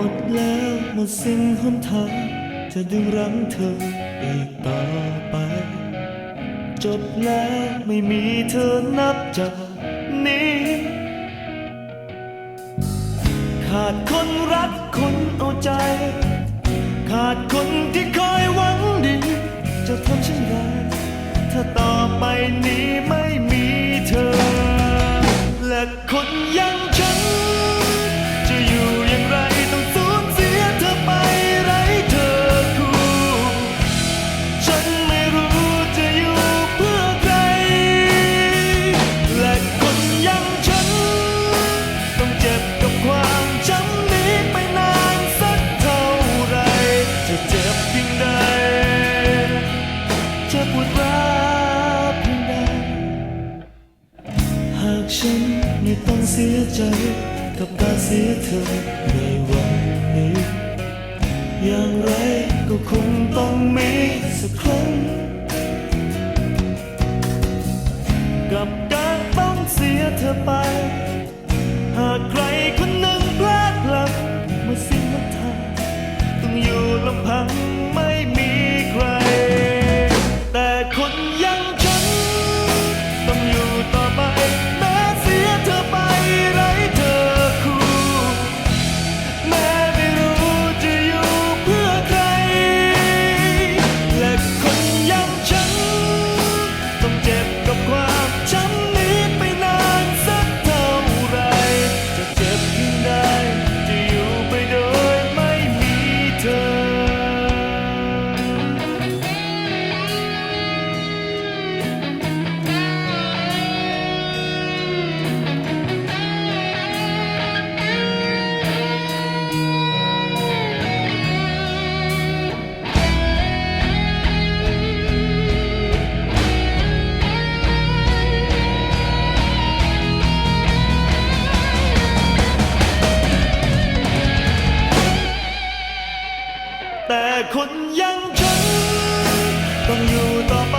หมดแล้วหมดสิ้นหนทางจะดึงรั้งเธออีกต่อไป จบแล้วไม่มีเธอนับจากนี้ ขาดคนรักคนเอาใจ ขาดคนที่คอยหวังดี จะทำเช่นไร ไม่ต้องเสียใจกับการเสียเธอในวันนี้ อย่างไรก็คงต้องมีสักครั้ง กับการต้องเสียเธอไป คนอยังฉัน ต้องอยู่ต่อไป